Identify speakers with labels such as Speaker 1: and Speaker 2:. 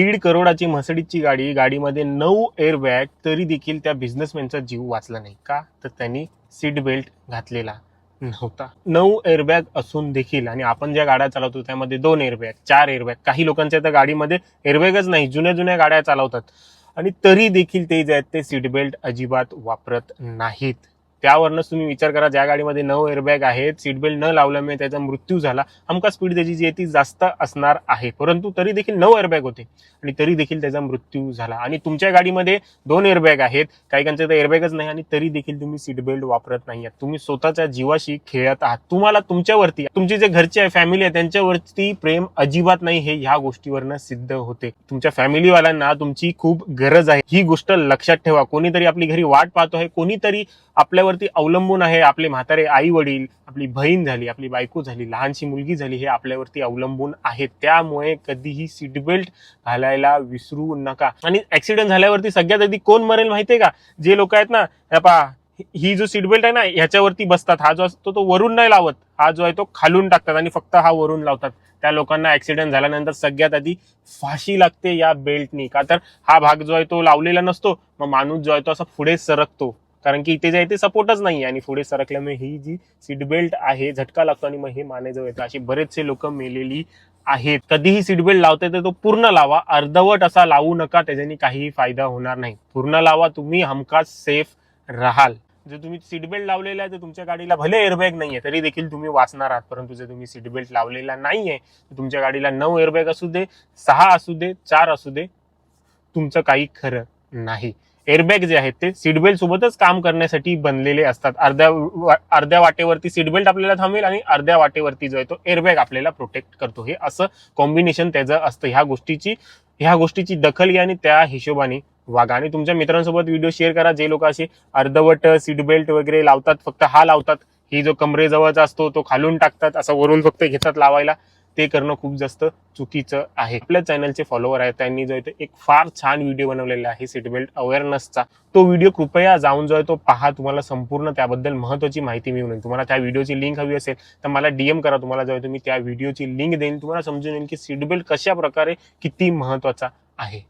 Speaker 1: दीड करोडाची मसडीची गाडी गाडीमध्ये नऊ एअर बॅग तरी देखील त्या बिझनेसमॅनचा जीव वाचला नाही का? तर त्यांनी सीट बेल्ट घातलेला नव्हता. नऊ एअरबॅग असून देखील आणि आपण ज्या गाड्या चालवतो त्यामध्ये दोन एअरबॅग चार एअरबॅग काही लोकांच्या त्या गाडीमध्ये एअरबॅगच नाही जुन्या जुन्या गाड्या चालवतात. आणि तरी देखील ते जे आहेत ते सीट बेल्ट अजिबात वापरत नाहीत. त्यावरनंच तुम्ही विचार करा ज्या गाडीमध्ये नऊ एअरबॅग आहेत सीट बेल्ट न लावल्यामुळे त्याचा मृत्यू झाला हमका स्पीड त्याची जी आहे ती जास्त असणार आहे. परंतु तरी देखील नऊ एअरबॅग होते आणि तरी देखील त्याचा मृत्यू झाला. आणि तुमच्या गाडीमध्ये दोन एअरबॅग आहेत काही कांच्या तर एअरबॅगच नाही आणि तरी देखील तुम्ही सीट बेल्ट वापरत नाही आहात. तुम्ही स्वतःच्या जीवाशी खेळत आहात. तुम्हाला तुमच्यावरती तुमचे जे घरचे आहे फॅमिली आहे त्यांच्यावरती प्रेम अजिबात नाही हे ह्या गोष्टीवरनं सिद्ध होते. तुमच्या फॅमिलीवाल्यांना तुमची खूप गरज आहे. ही गोष्ट लक्षात ठेवा. कोणीतरी आपली घरी वाट पाहतो आहे कोणीतरी आपल्यावरती अवलंबून आहे आपले म्हातारे आई वडील आपली बहीण झाली आपली बायको झाली लहानशी मुलगी झाली हे आपल्यावरती अवलंबून आहे. त्यामुळे कधीही सीट बेल्ट घालायला विसरू नका. आणि ऍक्सिडेंट झाल्यावरती सगळ्यात आधी कोण मरेल माहितीये का? जे लोक आहेत ना पा पहा ही जो सीट बेल्ट आहे ना ह्याच्यावरती बसतात. हा जो असतो तो वरून नाही लावत. हा जो आहे तो खालून टाकतात आणि फक्त हा वरून लावतात. त्या लोकांना ऍक्सिडेंट झाल्यानंतर सगळ्यात आधी फाशी लागते या बेल्टनी का तर हा भाग जो आहे तो लावलेला नसतो मग माणूस जो आहे तो असा पुढे सरकतो. कारण की इथे जे आहे ते सपोर्टच नाही आणि पुढे सरकल्यामुळे ही जी सीट बेल्ट आहे झटका लागतो आणि मग हे मानेजवळ येतं. अशी बरेचसे लोक मेलेली आहेत. कधीही सीट बेल्ट लावते तर तो पूर्ण लावा. अर्धवट असा लावू नका त्याच्याने काहीही फायदा होणार नाही. पूर्ण लावा तुम्ही हमखास सेफ राहाल. जर तुम्ही सीट बेल्ट लावलेला आहे तर तुमच्या गाडीला भले एअरबॅग नाही आहे तरी देखील तुम्ही वाचणार आहात. परंतु जर तुम्ही सीट बेल्ट लावलेला नाहीये तर तुमच्या गाडीला नऊ एअरबॅग असू दे सहा असू दे चार असू दे तुमचं काही खरं नाही. एअरबॅग जे आहेत ते सीटबेल्ट सोबतच काम करण्यासाठी बनलेले असतात. अर्ध्या वा- अर्ध्या वाटेवरती सीट बेल्ट आपल्याला थांबेल आणि अर्ध्या वाटेवरती जो आहे तो एअरबॅग आपल्याला प्रोटेक्ट करतो. हे असं कॉम्बिनेशन त्याचं असतं. ह्या गोष्टीची ह्या गोष्टीची दखल घ्या आणि त्या हिशोबाने वागा. आणि तुमच्या मित्रांसोबत व्हिडिओ शेअर करा. जे लोक असे अर्धवट सीट बेल्ट वगैरे लावतात फक्त हा लावतात. ही जो कमरेजवळचा असतो तो खालून टाकतात असं वरून फक्त घेतात लावायला. ते करणं खूप जास्त चुकीचं आहे. आपल्या चॅनलचे फॉलोअर आहेत त्यांनी जो आहे एक फार छान व्हिडिओ बनवलेला आहे सीट बेल्ट अवेअरनेसचा तो व्हिडिओ कृपया जाऊन जो आहे तो पहा तुम्हाला संपूर्ण त्याबद्दल महत्वाची माहिती मिळून येईल. तुम्हाला त्या व्हिडिओची लिंक हवी असेल तर मला डीएम करा तुम्हाला जो आहे तुम्ही त्या व्हिडिओची लिंक देईन. तुम्हाला समजून येईल की सीट बेल्ट कशा प्रकारे किती महत्त्वाचा आहे.